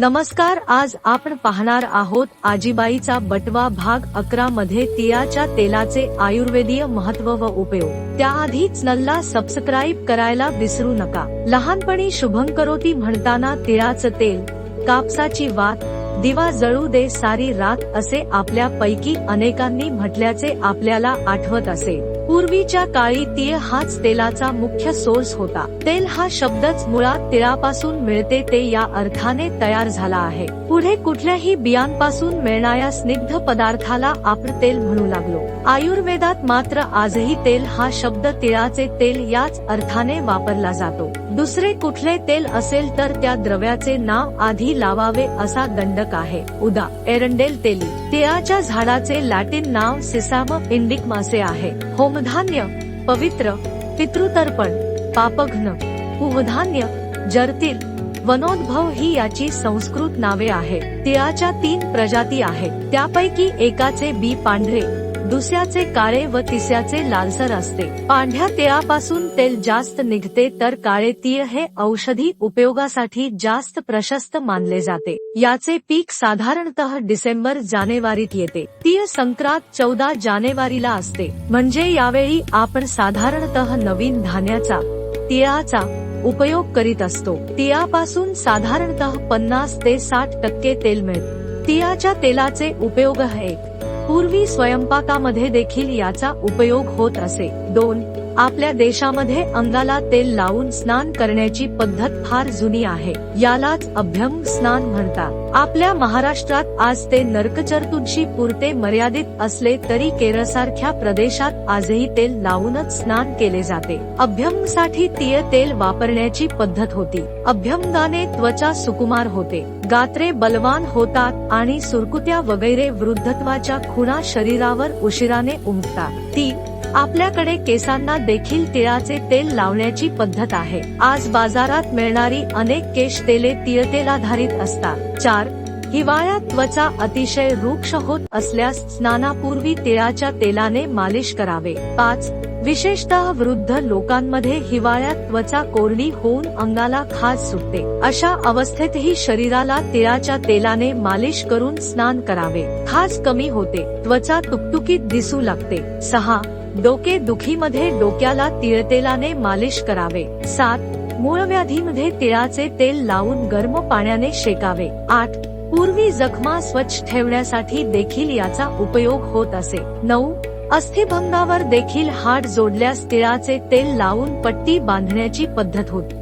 नमस्कार आज आपण पाहणार आहोत आजीबाईचा बटवा भाग अकरा मध्ये तिळाच्या तेलाचे आयुर्वेदीय महत्त्व व उपयोग. त्याआधीच नल्ला सबस्क्राईब करायला विसरू नका. लहानपणी शुभंकरोती म्हणताना तिळाचं तेल कापसाची वात दिवा जळू दे सारी रात असे आपल्या पैकी अनेकांनी म्हटल्याचे आपल्याला आठवत असेल पूर्वीच्या काळी तीळ हाच तेलाचा मुख्य सोर्स होता. तेल हा शब्दच मुळात तिळापासून मिळते ते या अर्थाने तयार झाला आहे. पुढे कुठल्याही बियांपासून मिळणाऱ्या स्निग्ध पदार्थाला आपण तेल म्हणू लागलो. आयुर्वेदात मात्र आजही तेल हा शब्द तिळाचे तेल याच अर्थाने वापरला जातो. दुसरे कुठले तेल असेल तर त्या द्रव्याचे नाव आधी लावावे असा दंडक आहे. उदा. एरंडेल तेली. तिळाच्या झाडाचे लॅटिन नाव सिसाम इंडिक मासे आहे. होमधान्य पवित्र पितृतर्पण पापघ्न. कुवधान्य जरतील. वनोद्भव ही याची संस्कृत नावे आहे. तिळाच्या तीन प्रजाती आहेत. त्यापैकी एकाचे बी पांढरे. दुसऱ्याचे काळे व तिसऱ्याचे लालसर असते. पांढऱ्या तिळापासून तेल जास्त निघते तर काळे तीळ हे औषधी उपयोगासाठी जास्त प्रशस्त मानले जाते. याचे पीक साधारणतः डिसेंबर जानेवारीत येते. तीळ संक्रांत चौदा जानेवारीला असते. म्हणजे यावेळी आपण साधारणतः नवीन धान्याचा तिळाचा उपयोग करीत असतो. तिळापासून साधारणतः पन्नास ते साठ टक्के तेल मिळते. तिळाच्या तेलाचे उपयोग हे पूर्वी स्वयंपाकामध्ये देखील याचा उपयोग होत असे. दोन आपल्या देशामध्ये अंगाला तेल लावून स्नान करण्याची पद्धत फार जुनी आहे. यालाच अभ्यंग स्नान म्हणतात. आपल्या महाराष्ट्रात आज ते नरकचर्तूंशी पुरते मर्यादित असले तरी केरळसारख्या प्रदेशात आजही तेल लावूनच स्नान केले जाते. अभ्यंगसाठी तीय तेल वापरण्याची पद्धत होती. अभ्यंगाने त्वचा सुकुमार होते. गात्रे बलवान होतात आणि सुरकुत्या वगैरे वृद्धत्वाच्या खुणा शरीरावर उशिराने उमटतात. ती आपल्याकडे केसांना देखील तिळाचे तेल लावण्याची पद्धत आहे. आज बाजारात मिळणारी अनेक केश तेले तिळतेलाधारित असतात. चार हिवाळ्यात त्वचा अतिशय रुक्ष होत असल्यास स्नानापूर्वी तिळाच्या तेलाने मालिश करावे. पाच विशेषतः वृद्ध लोकांमध्ये हिवाळ्यात त्वचा कोरडी होऊन अंगाला खाज सुटते. अशा अवस्थेतही शरीराला तिळाच्या तेलाने मालिश करून स्नान करावे. खाज कमी होते. त्वचा तुकतुकीत दिसू लागते. सहा डोके दुखीमध्ये डोक्याला तिळतेलाने मालिश करावे. सात मूळव्याधीमध्ये तिळाचे तेल लावून गर्म पाण्याने शेकावे. आठ पूर्वी जखमा स्वच्छ ठेवण्यासाठी देखील याचा उपयोग होत असे. नऊ अस्थिभंगावर देखील हाड जोडल्यास तिळाचे तेल लावून पट्टी बांधण्याची पद्धत होती.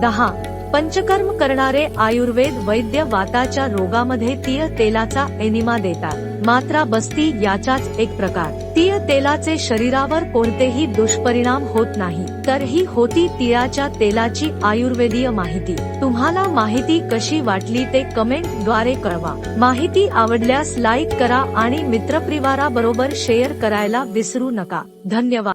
दहा पंचकर्म करणारे आयुर्वेद वैद्य वाताच्या रोगामध्ये तीळ तेलाचा एनिमा देतात. मात्रा बस्ती याचाच एक प्रकार. तीळ तेलाचे शरीरावर कोणतेही दुष्परिणाम होत नाही. तर ही होती तिळाच्या तेलाची आयुर्वेदीय माहिती. तुम्हाला माहिती कशी वाटली ते कमेंटद्वारे कळवा. माहिती आवडल्यास लाईक करा आणि मित्रपरिवाराबरोबर शेअर करायला विसरू नका. धन्यवाद.